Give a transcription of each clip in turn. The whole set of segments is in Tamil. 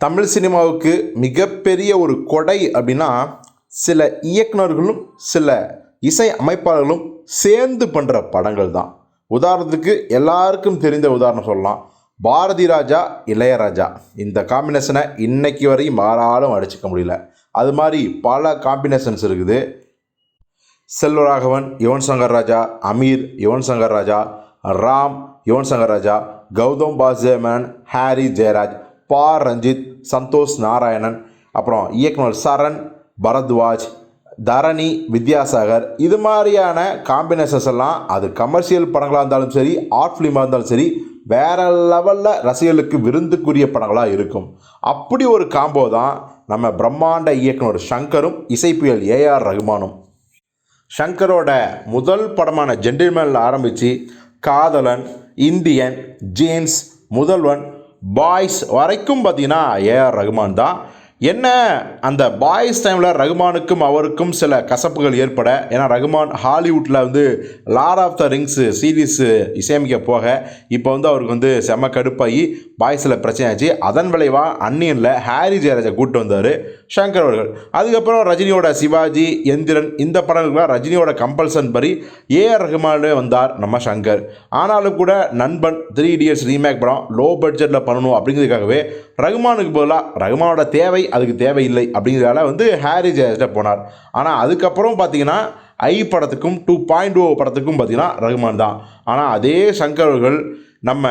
தமிழ் சினிமாவுக்கு மிகப்பெரிய ஒரு கொடை அப்படின்னா சில இயக்குனர்களும் சில இசை அமைப்பாளர்களும் சேர்ந்து பண்ணுற படங்கள் தான். உதாரணத்துக்கு எல்லாருக்கும் தெரிந்த உதாரணம் சொல்லலாம். பாரதி ராஜா இளையராஜா. இந்த காம்பினேஷனை இன்னைக்கு வரையும் யாராலும் அடிச்சுக்க முடியல. அது மாதிரி பல காம்பினேஷன்ஸ் இருக்குது. செல்வராகவன் யுவன் சங்கர் ராஜா அமீர் யுவன் சங்கர் ராஜா ராம் யுவன் சங்கர் ராஜா கௌதம் பாசேமன் ஹாரி ஜெயராஜ் பா ரஞ்சித் சந்தோஷ் நாராயணன் அப்புறம் இயக்குனர் சரண் பரத்வாஜ் தரணி வித்யாசாகர். இது மாதிரியான காம்பினேஷன்ஸ் எல்லாம் அது கமர்ஷியல் படங்களாக இருந்தாலும் சரி ஆர்ட் ஃபிலிமாக இருந்தாலும் சரி வேற லெவலில் ரசிகர்களுக்கு விருந்துக்குரிய படங்களாக இருக்கும். அப்படி ஒரு காம்போ தான் நம்ம பிரம்மாண்ட இயக்குனர் ஷங்கரும் இசைப்புயல் ஏஆர் ரகுமானும். ஷங்கரோட முதல் படமான ஜென்டில்மேனில் ஆரம்பித்து காதலன் இந்தியன் ஜீன்ஸ் முதல்வன் பாய்ஸ் வரைக்கும் பார்த்தீங்கன்னா ஏஆர் ரகுமான் தான். என்ன? அந்த பாய்ஸ் டைமில் ரகுமானுக்கும் அவருக்கும் சில கசப்புகள் ஏற்பட ஏன்னா ரகுமான் ஹாலிவுட்டில் வந்து Lord of the Rings series இசையமைக்க போக இப்போ வந்து அவருக்கு வந்து செம கடுப்பாகி பாய்ஸில் பிரச்சனை ஆச்சு அதன் விளைவாக அன்னியனில் ஹாரி ஜெயராஜை கூப்பிட்டு வந்தார் ஷங்கர் அவர்கள். அதுக்கப்புறம் ரஜினியோட சிவாஜி எந்திரன் இந்த படங்களுக்குலாம் ரஜினியோட கம்பல்சன் படி ஏஆர் ரகுமானே வந்தார் நம்ம சங்கர். ஆனாலும் கூட நண்பன் த்ரீ இடியட்ஸ் ரீமேக் படம் லோ பட்ஜெட்டில் பண்ணணும் அப்படிங்கிறதுக்காகவே ரகுமானுக்கு பதிலாக ரகுமானோட தேவை அதுக்கு தேவையில்லை அப்படிங்கிறதால வந்து ஹாரி ஜெயராஜ்ட போனார். ஆனால் அதுக்கப்புறம் பார்த்தீங்கன்னா ஐ படத்துக்கும் டூ பாயிண்ட் ஓ படத்துக்கும் பார்த்தீங்கன்னா ரகுமான் தான். ஆனால் அதே சங்கர் அவர்கள் நம்ம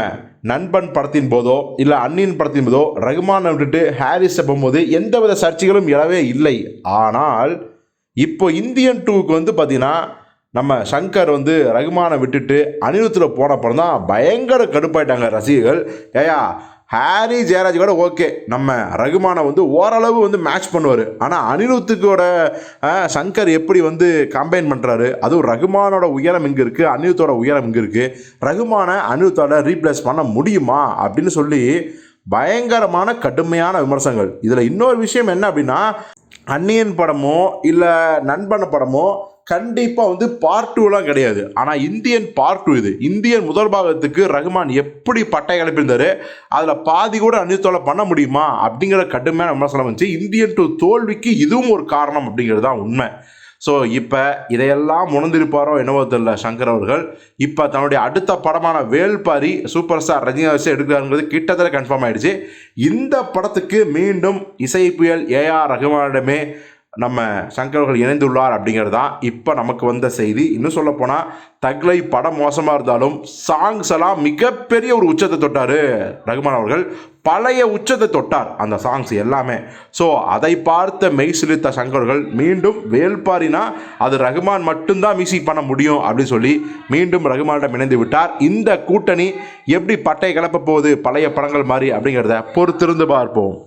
நண்பன் படத்தின் போதோ இல்லை அண்ணின் படத்தின் போதோ ரகுமானை விட்டுட்டு ஹாரிஸை போகும்போது எந்தவித சர்ச்சைகளும் எழவே இல்லை. ஆனால் இப்போ இந்தியன் டூக்கு வந்து பார்த்திங்கன்னா நம்ம சங்கர் வந்து ரகுமானை விட்டுட்டு அனிருத்தில் போன தான் பயங்கர கடுப்பாயிட்டாங்க ரசிகர்கள். ஏயா ஹாரி ஜெயராஜ் கூட ஓகே. நம்ம ரகுமானை வந்து ஓரளவு வந்து மேட்ச் பண்ணுவார். ஆனால் அனிருத்துக்கோட சங்கர் எப்படி வந்து கம்பைன் பண்ணுறாரு அதுவும் ரகுமானோட உயரம் இங்கே இருக்குது அனிருத்தோட உயரம் இங்கே இருக்குது ரகுமானை அனிருத்தோட ரீப்ளேஸ் பண்ண முடியுமா? அப்படின்னு சொல்லி பயங்கரமான கடுமையான விமர்சனங்கள். இதில் இன்னொரு விஷயம் என்ன அப்படின்னா அந்நியன் படமோ இல்லை நண்பன படமோ கண்டிப்பாக வந்து பார்ட் டூலாம் கிடையாது. ஆனால் இந்தியன் பார்ட் டூ இது. இந்தியன் முதல் பாகத்துக்கு ரகுமான் எப்படி பட்டை கிளப்பியிருந்தாரு அதில் பாதி கூட அநியத்தோலை பண்ண முடியுமா அப்படிங்கிற கடுமையான விமர்சனம் வந்துச்சு. இந்தியன் டூ தோல்விக்கு இதுவும் ஒரு காரணம் அப்படிங்கிறது தான் உண்மை. ஸோ இப்போ இதையெல்லாம் உணர்ந்திருப்பாரோ என்னவோ தெரியல சங்கர் அவர்கள். இப்போ தன்னுடைய அடுத்த படமான வேல்பாரி சூப்பர் ஸ்டார் ரஜினி வச்சு எடுக்கிறாருங்கிறது கிட்டத்தட்ட கன்ஃபார்ம் ஆயிடுச்சு. இந்த படத்துக்கு மீண்டும் இசை புயல் ஏஆர் ரகுமானிடமே நம்ம சங்கர் இணைந்துள்ளார் அப்படிங்கிறது தான் இப்போ நமக்கு வந்த செய்தி. இன்னும் சொல்லப்போனால் தக்லை படம் மோசமாக இருந்தாலும் சாங்ஸ் எல்லாம் மிகப்பெரிய ஒரு உச்சத்தை தொட்டார் ரகுமான் அவர்கள். பழைய உச்சத்தை தொட்டார் அந்த சாங்ஸ் எல்லாமே. ஸோ அதை பார்த்த மெய் சிலித்த சங்கர்கள் மீண்டும் வேல்பாரினா அது ரகுமான் மட்டும்தான் மியூசிக் பண்ண முடியும் அப்படின்னு சொல்லி மீண்டும் ரகுமானிடம் இணைந்து விட்டார். இந்த கூட்டணி எப்படி பட்டை கிளப்ப போகுது பழைய படங்கள் மாதிரி அப்படிங்கிறத பொறுத்திருந்து பார்ப்போம்.